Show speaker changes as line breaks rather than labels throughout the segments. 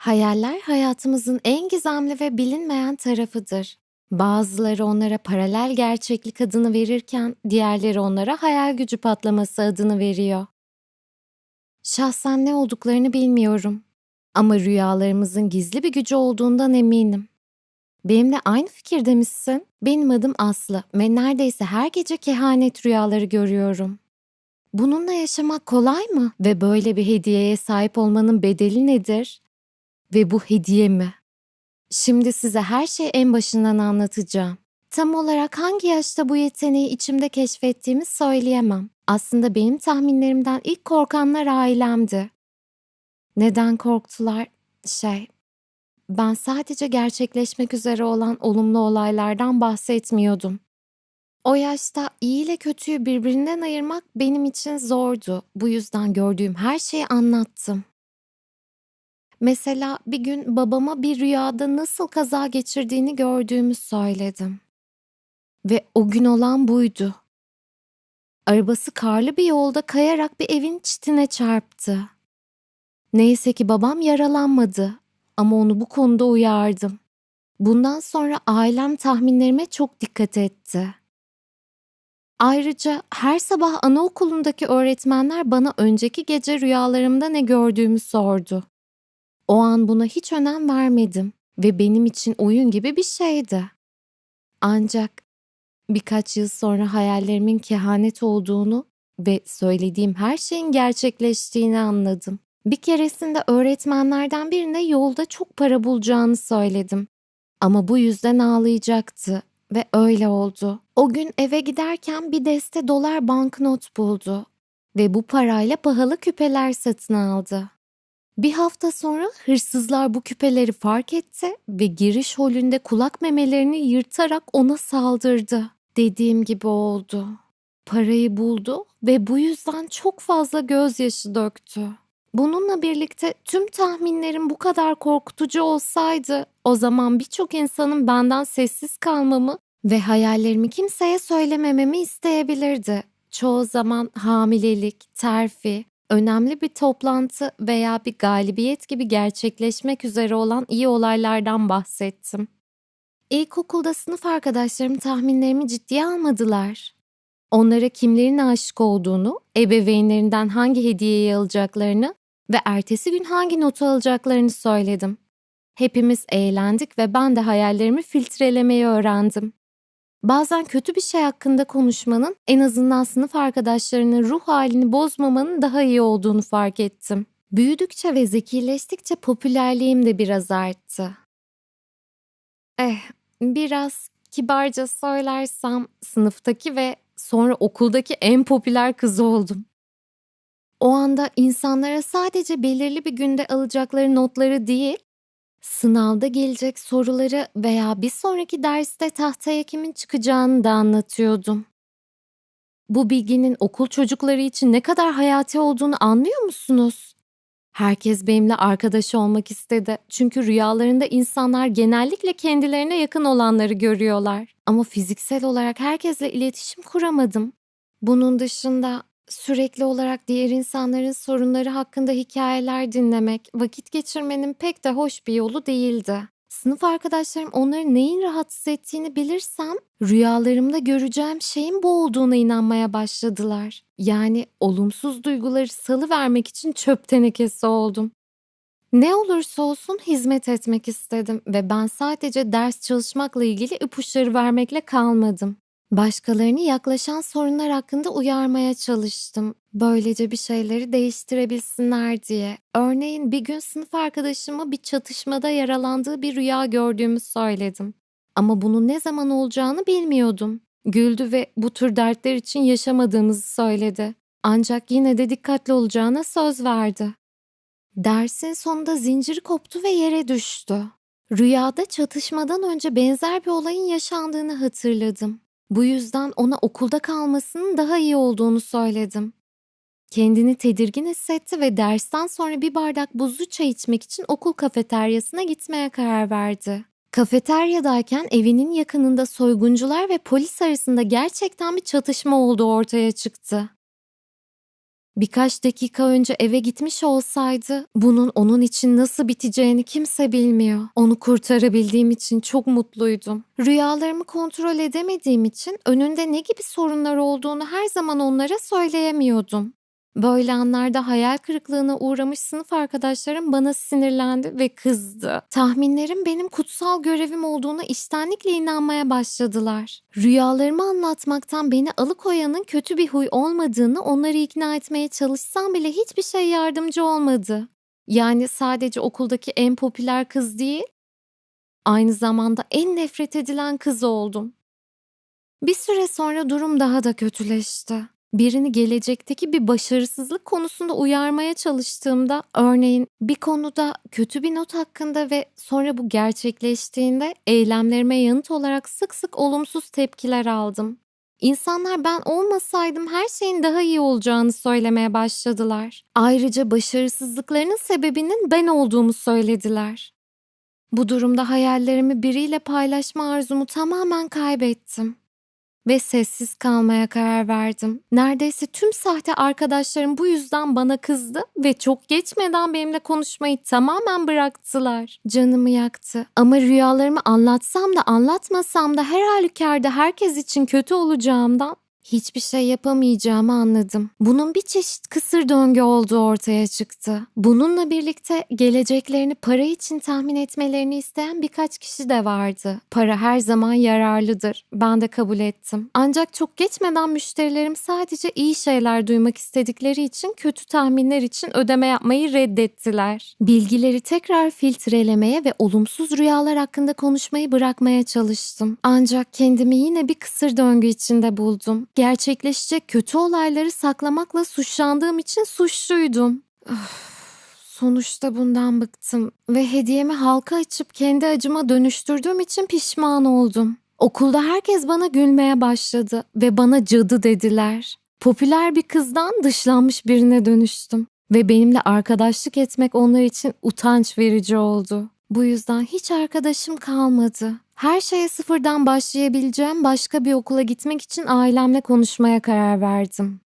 Hayaller hayatımızın en gizemli ve bilinmeyen tarafıdır. Bazıları onlara paralel gerçeklik adını verirken diğerleri onlara hayal gücü patlaması adını veriyor. Şahsen ne olduklarını bilmiyorum ama rüyalarımızın gizli bir gücü olduğundan eminim. Benimle aynı fikirde misin? Benim adım Aslı ve neredeyse her gece kehanet rüyaları görüyorum. Bununla yaşamak kolay mı? Ve böyle bir hediyeye sahip olmanın bedeli nedir? Ve bu hediye mi? Şimdi size her şeyi en başından anlatacağım. Tam olarak hangi yaşta bu yeteneği içimde keşfettiğimi söyleyemem. Aslında benim tahminlerimden ilk korkanlar ailemdi. Neden korktular? Şey, ben sadece gerçekleşmek üzere olan olumlu olaylardan bahsetmiyordum. O yaşta iyi ile kötüyü birbirinden ayırmak benim için zordu. Bu yüzden gördüğüm her şeyi anlattım. Mesela bir gün babama bir rüyada nasıl kaza geçirdiğini gördüğümü söyledim. Ve o gün olan buydu. Arabası karlı bir yolda kayarak bir evin çitine çarptı. Neyse ki babam yaralanmadı ama onu bu konuda uyardım. Bundan sonra ailem tahminlerime çok dikkat etti. Ayrıca her sabah anaokulundaki öğretmenler bana önceki gece rüyalarımda ne gördüğümü sordu. O an buna hiç önem vermedim ve benim için oyun gibi bir şeydi. Ancak birkaç yıl sonra hayallerimin kehanet olduğunu ve söylediğim her şeyin gerçekleştiğini anladım. Bir keresinde öğretmenlerden birine yolda çok para bulacağını söyledim. Ama bu yüzden ağlayacaktı ve öyle oldu. O gün eve giderken bir deste dolar banknot buldu ve bu parayla pahalı küpeler satın aldı. Bir hafta sonra hırsızlar bu küpeleri fark etti ve giriş holünde kulak memelerini yırtarak ona saldırdı. Dediğim gibi oldu. Parayı buldu ve bu yüzden çok fazla gözyaşı döktü. Bununla birlikte tüm tahminlerim bu kadar korkutucu olsaydı o zaman birçok insanın benden sessiz kalmamı ve hayallerimi kimseye söylemememi isteyebilirdi. Çoğu zaman hamilelik, terfi, önemli bir toplantı veya bir galibiyet gibi gerçekleşmek üzere olan iyi olaylardan bahsettim. İlkokulda sınıf arkadaşlarım tahminlerimi ciddiye almadılar. Onlara kimlerin aşık olduğunu, ebeveynlerinden hangi hediyeyi alacaklarını ve ertesi gün hangi notu alacaklarını söyledim. Hepimiz eğlendik ve ben de hayallerimi filtrelemeyi öğrendim. Bazen kötü bir şey hakkında konuşmanın en azından sınıf arkadaşlarının ruh halini bozmamanın daha iyi olduğunu fark ettim. Büyüdükçe ve zekileştikçe popülerliğim de biraz arttı. Eh, biraz kibarca söylersem sınıftaki ve sonra okuldaki en popüler kız oldum. O anda insanlara sadece belirli bir günde alacakları notları değil, Sınavda gelecek soruları veya bir sonraki derste tahtaya kimin çıkacağını da anlatıyordum. Bu bilginin okul çocukları için ne kadar hayati olduğunu anlıyor musunuz? Herkes benimle arkadaş olmak istedi. Çünkü rüyalarında insanlar genellikle kendilerine yakın olanları görüyorlar. Ama fiziksel olarak herkesle iletişim kuramadım. Bunun dışında Sürekli olarak diğer insanların sorunları hakkında hikayeler dinlemek, vakit geçirmenin pek de hoş bir yolu değildi. Sınıf arkadaşlarım onların neyin rahatsız ettiğini bilirsem rüyalarımda göreceğim şeyin bu olduğuna inanmaya başladılar. Yani olumsuz duyguları salı vermek için çöp tenekesi oldum. Ne olursa olsun hizmet etmek istedim ve ben sadece ders çalışmakla ilgili ipuçları vermekle kalmadım. Başkalarını yaklaşan sorunlar hakkında uyarmaya çalıştım. Böylece bir şeyleri değiştirebilsinler diye. Örneğin bir gün sınıf arkadaşıma bir çatışmada yaralandığı bir rüya gördüğümü söyledim. Ama bunun ne zaman olacağını bilmiyordum. Güldü ve bu tür dertler için yaşamadığımızı söyledi. Ancak yine de dikkatli olacağına söz verdi. Dersin sonunda zincir koptu ve yere düştü. Rüyada çatışmadan önce benzer bir olayın yaşandığını hatırladım. Bu yüzden ona okulda kalmasının daha iyi olduğunu söyledim. Kendini tedirgin hissetti ve dersten sonra bir bardak buzlu çay içmek için okul kafeteryasına gitmeye karar verdi. Kafeteryadayken evinin yakınında soyguncular ve polis arasında gerçekten bir çatışma olduğu ortaya çıktı. Birkaç dakika önce eve gitmiş olsaydı bunun onun için nasıl biteceğini kimse bilmiyor. Onu kurtarabildiğim için çok mutluydum. Rüyalarımı kontrol edemediğim için önünde ne gibi sorunlar olduğunu her zaman onlara söyleyemiyordum. Böyle anlarda hayal kırıklığına uğramış sınıf arkadaşlarım bana sinirlendi ve kızdı. Tahminlerim benim kutsal görevim olduğuna içtenlikle inanmaya başladılar. Rüyalarımı anlatmaktan beni alıkoyanın kötü bir huy olmadığını onları ikna etmeye çalışsam bile hiçbir şey yardımcı olmadı. Yani sadece okuldaki en popüler kız değil, aynı zamanda en nefret edilen kız oldum. Bir süre sonra durum daha da kötüleşti birini gelecekteki bir başarısızlık konusunda uyarmaya çalıştığımda örneğin bir konuda kötü bir not hakkında ve sonra bu gerçekleştiğinde eylemlerime yanıt olarak sık sık olumsuz tepkiler aldım. İnsanlar ben olmasaydım her şeyin daha iyi olacağını söylemeye başladılar. Ayrıca başarısızlıklarının sebebinin ben olduğumu söylediler. Bu durumda hayallerimi biriyle paylaşma arzumu tamamen kaybettim ve sessiz kalmaya karar verdim. Neredeyse tüm sahte arkadaşlarım bu yüzden bana kızdı ve çok geçmeden benimle konuşmayı tamamen bıraktılar. Canımı yaktı. Ama rüyalarımı anlatsam da anlatmasam da her halükarda herkes için kötü olacağımdan hiçbir şey yapamayacağımı anladım. Bunun bir çeşit kısır döngü olduğu ortaya çıktı. Bununla birlikte geleceklerini para için tahmin etmelerini isteyen birkaç kişi de vardı. Para her zaman yararlıdır. Ben de kabul ettim. Ancak çok geçmeden müşterilerim sadece iyi şeyler duymak istedikleri için kötü tahminler için ödeme yapmayı reddettiler. Bilgileri tekrar filtrelemeye ve olumsuz rüyalar hakkında konuşmayı bırakmaya çalıştım. Ancak kendimi yine bir kısır döngü içinde buldum gerçekleşecek kötü olayları saklamakla suçlandığım için suçluydum. Sonuçta bundan bıktım ve hediyemi halka açıp kendi acıma dönüştürdüğüm için pişman oldum. Okulda herkes bana gülmeye başladı ve bana cadı dediler. Popüler bir kızdan dışlanmış birine dönüştüm ve benimle arkadaşlık etmek onlar için utanç verici oldu. Bu yüzden hiç arkadaşım kalmadı. Her şeye sıfırdan başlayabileceğim başka bir okula gitmek için ailemle konuşmaya karar verdim.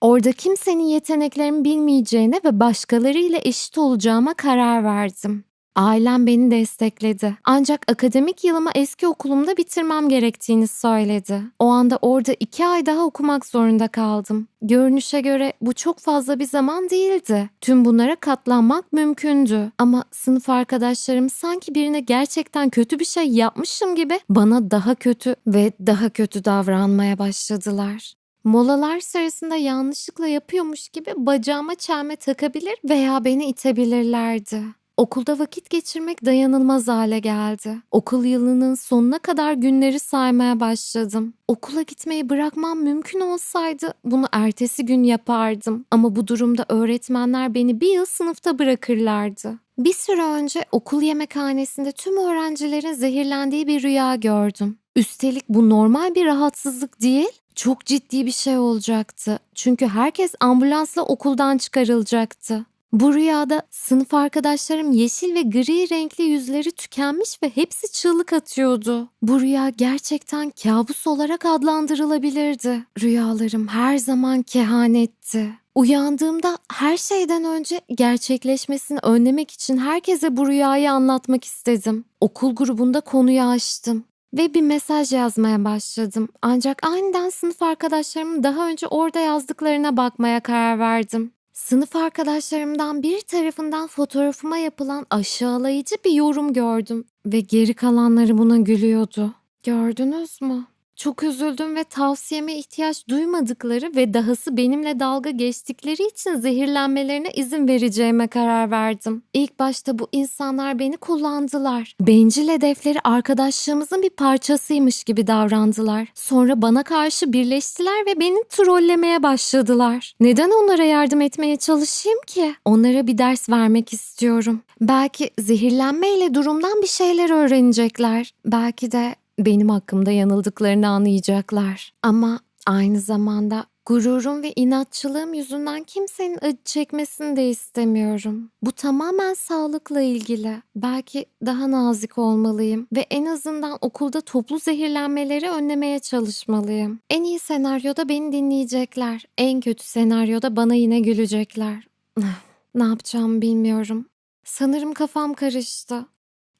Orada kimsenin yeteneklerimi bilmeyeceğine ve başkalarıyla eşit olacağıma karar verdim. Ailem beni destekledi. Ancak akademik yılımı eski okulumda bitirmem gerektiğini söyledi. O anda orada iki ay daha okumak zorunda kaldım. Görünüşe göre bu çok fazla bir zaman değildi. Tüm bunlara katlanmak mümkündü. Ama sınıf arkadaşlarım sanki birine gerçekten kötü bir şey yapmışım gibi bana daha kötü ve daha kötü davranmaya başladılar. Molalar sırasında yanlışlıkla yapıyormuş gibi bacağıma çelme takabilir veya beni itebilirlerdi. Okulda vakit geçirmek dayanılmaz hale geldi. Okul yılının sonuna kadar günleri saymaya başladım. Okula gitmeyi bırakmam mümkün olsaydı bunu ertesi gün yapardım. Ama bu durumda öğretmenler beni bir yıl sınıfta bırakırlardı. Bir süre önce okul yemekhanesinde tüm öğrencilerin zehirlendiği bir rüya gördüm. Üstelik bu normal bir rahatsızlık değil, çok ciddi bir şey olacaktı. Çünkü herkes ambulansla okuldan çıkarılacaktı. Bu rüyada sınıf arkadaşlarım yeşil ve gri renkli yüzleri tükenmiş ve hepsi çığlık atıyordu. Bu rüya gerçekten kabus olarak adlandırılabilirdi. Rüyalarım her zaman kehanetti. Uyandığımda her şeyden önce gerçekleşmesini önlemek için herkese bu rüyayı anlatmak istedim. Okul grubunda konuyu açtım ve bir mesaj yazmaya başladım. Ancak aniden sınıf arkadaşlarımın daha önce orada yazdıklarına bakmaya karar verdim. Sınıf arkadaşlarımdan bir tarafından fotoğrafıma yapılan aşağılayıcı bir yorum gördüm ve geri kalanları buna gülüyordu. Gördünüz mü? Çok üzüldüm ve tavsiyeme ihtiyaç duymadıkları ve dahası benimle dalga geçtikleri için zehirlenmelerine izin vereceğime karar verdim. İlk başta bu insanlar beni kullandılar. Bencil hedefleri arkadaşlığımızın bir parçasıymış gibi davrandılar. Sonra bana karşı birleştiler ve beni trollemeye başladılar. Neden onlara yardım etmeye çalışayım ki? Onlara bir ders vermek istiyorum. Belki zehirlenmeyle durumdan bir şeyler öğrenecekler. Belki de benim hakkımda yanıldıklarını anlayacaklar. Ama aynı zamanda Gururum ve inatçılığım yüzünden kimsenin acı çekmesini de istemiyorum. Bu tamamen sağlıkla ilgili. Belki daha nazik olmalıyım ve en azından okulda toplu zehirlenmeleri önlemeye çalışmalıyım. En iyi senaryoda beni dinleyecekler. En kötü senaryoda bana yine gülecekler. ne yapacağımı bilmiyorum. Sanırım kafam karıştı.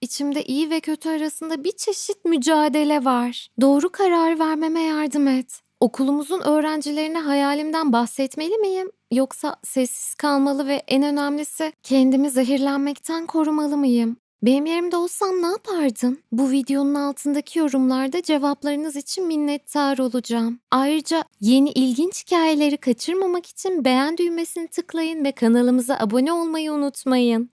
İçimde iyi ve kötü arasında bir çeşit mücadele var. Doğru karar vermeme yardım et. Okulumuzun öğrencilerine hayalimden bahsetmeli miyim? Yoksa sessiz kalmalı ve en önemlisi kendimi zehirlenmekten korumalı mıyım? Benim yerimde olsan ne yapardın? Bu videonun altındaki yorumlarda cevaplarınız için minnettar olacağım. Ayrıca yeni ilginç hikayeleri kaçırmamak için beğen düğmesini tıklayın ve kanalımıza abone olmayı unutmayın.